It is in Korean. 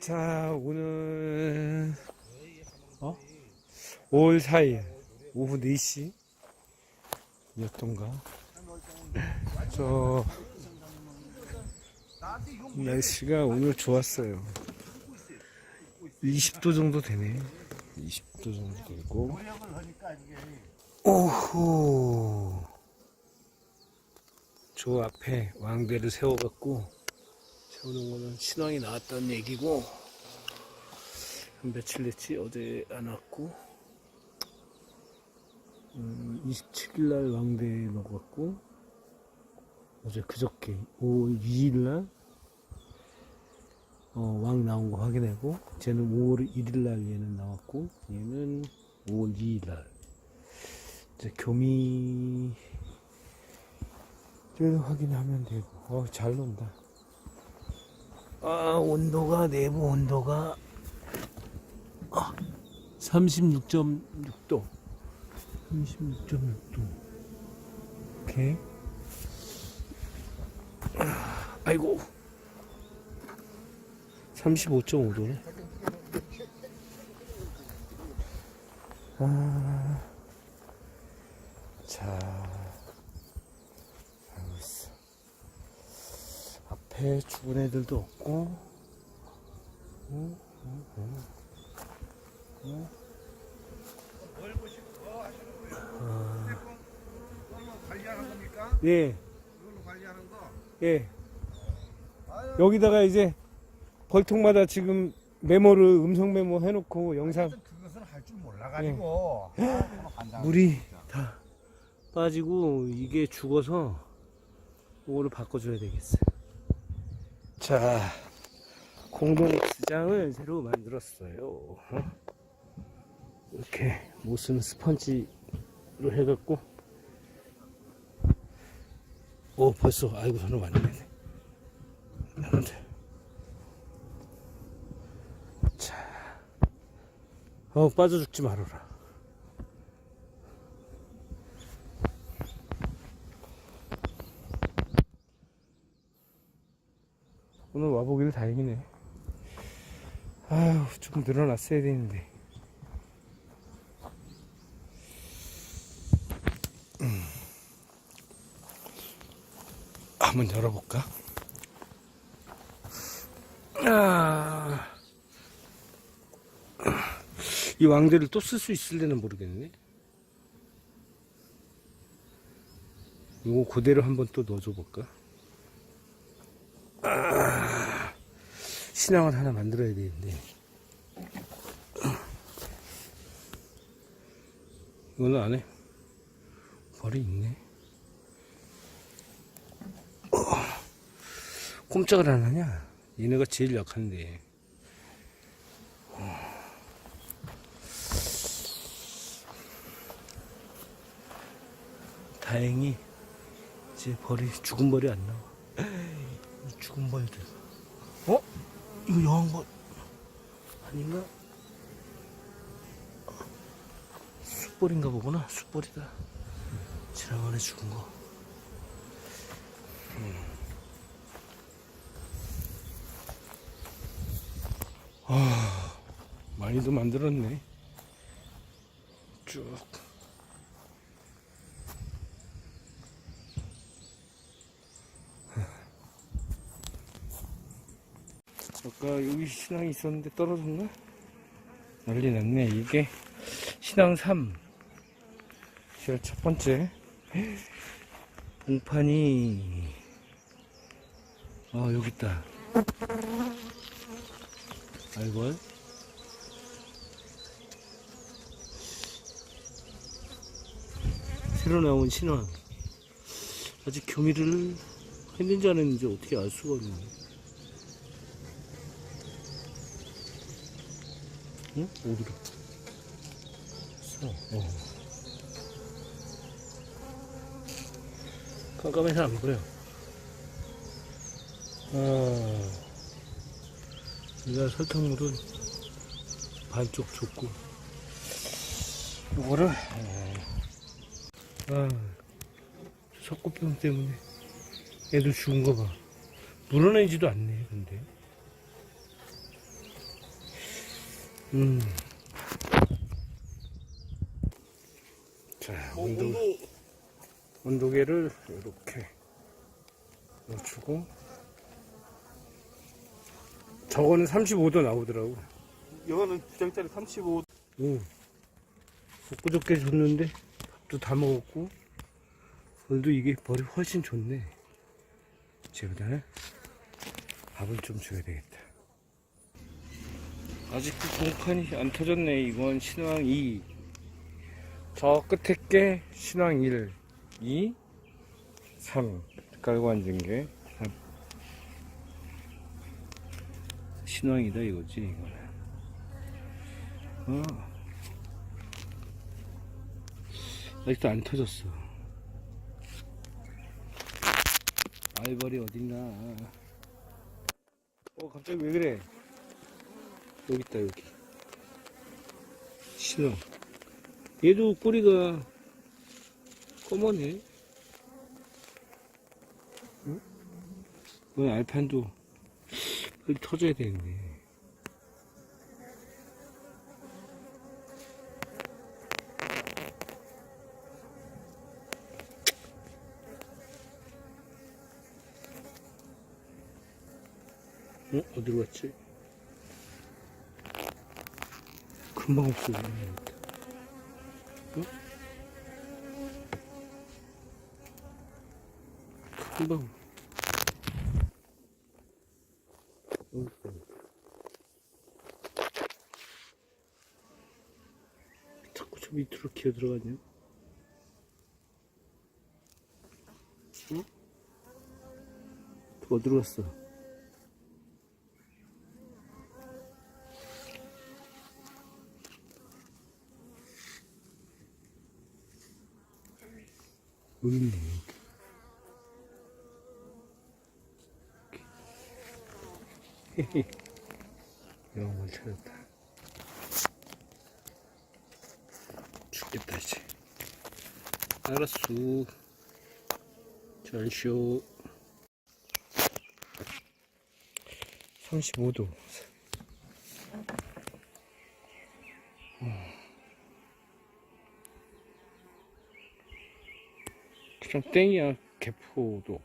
자, 오늘, 어? 5월 4일, 오후 4시, 였던가. 저, 날씨가 오늘 좋았어요. 20도 정도 되네. 20도 정도 되고. 오호. 저 앞에 왕대를 세워갖고, 세우는 거는 신앙이 나왔다는 얘기고, 한 며칠 됐지? 어제 안 왔고, 음, 27일날 왕대에 넣어갖고, 어제 그저께 5월 2일날, 어, 왕 나온 거 확인하고, 쟤는 5월 1일날 얘는 나왔고, 얘는 5월 2일날. 이제 교미, 를 확인하면 되고, 어, 잘 논다. 아, 온도가, 내부 온도가, 아, 36.6도. 36.6도. 오케이. 아, 아이고. 35.5도네. 아. 자. 알고 있어. 앞에 죽은 애들도 없고. 어, 어, 어. 어. 관리하는 겁니까? 예? 예. 여기다가 이제 벌통마다 지금 메모를 음성 메모 해놓고 영상 그것은 할 줄 몰라가지고. 아, 간장. 물이 다 빠지고 이게 죽어서 이거를 바꿔줘야 되겠어요. 자, 공동 X장을 새로 만들었어요. 어? 이렇게 무슨 스펀지로 해갖고 오 벌써 아이고 저는 완전히 나는데 자, 어 빠져 죽지 말아라. 오늘 와보길 다행이네. 아휴, 좀 늘어났어야 되는데. 음. 한번 열어볼까? 아. 이 왕대를 또 쓸 수 있을지는 모르겠네. 이거 그대로 한번 또 넣어줘 볼까? 신앙을 하나 만들어야 되는데. 이거는 안에 벌이 있네. 어, 꼼짝을 안 하냐? 얘네가 제일 약한데. 어. 다행히 이제 벌이 죽은 벌이 안 나와. 이 죽은 벌들. 어? 이거 여왕벌 아닌가? 숯벌인가 보구나 숯벌이다 지난번에 죽은 거 음. 아 많이도 만들었네 쭉 아까 여기 신앙이 있었는데 떨어졌나? 난리 났네. 이게 신앙 3. 제가 첫 번째. 봉판이. 아, 여기 있다. 알걸? 새로 나온 신앙. 아직 교미를 했는지 안 했는지 어떻게 알 수가 없네. 응? 어디로? 어, 어. 깜깜해서 안 보여. 아, 내가 설탕물은 반쪽 줬고, 요거를, 아, 석고병 때문에 애들 죽은 거 봐. 물어내지도 않네, 근데. 음. 자, 뭐, 온도, 온도 온도계를 이렇게 넣어주고. 저거는 35도 나오더라고. 이거는 부장짜리 35 응. 엊그저께 줬는데 밥도 다 먹었고 오늘도 이게 벌이 훨씬 좋네. 제보다 밥을 좀 줘야 되겠다. 아직도 공판이 안 터졌네. 이건 신왕 2. 저 끝에 게 신왕 1, 2, 3 깔고 앉은 게 3. 신왕이다 이거지 이거는. 어. 아직도 안 터졌어. 알벌이 어딨나. 어, 갑자기 왜 그래? 여기 있다, 여기. 신호. 얘도 꼬리가 검어네. 응? 왜 알판도 여기 터져야 되는데. 어? 어디로 갔지? 금방 없어지네. 어? 금방. 자꾸 저 밑으로 기어 들어가냐? 어? 어디로 갔어? 여기 있네. 여기. 걸 찾았다. 죽겠다, 이제. 알았어. 잘 쉬어. 35도. 그 냥 땡이야. 개포도.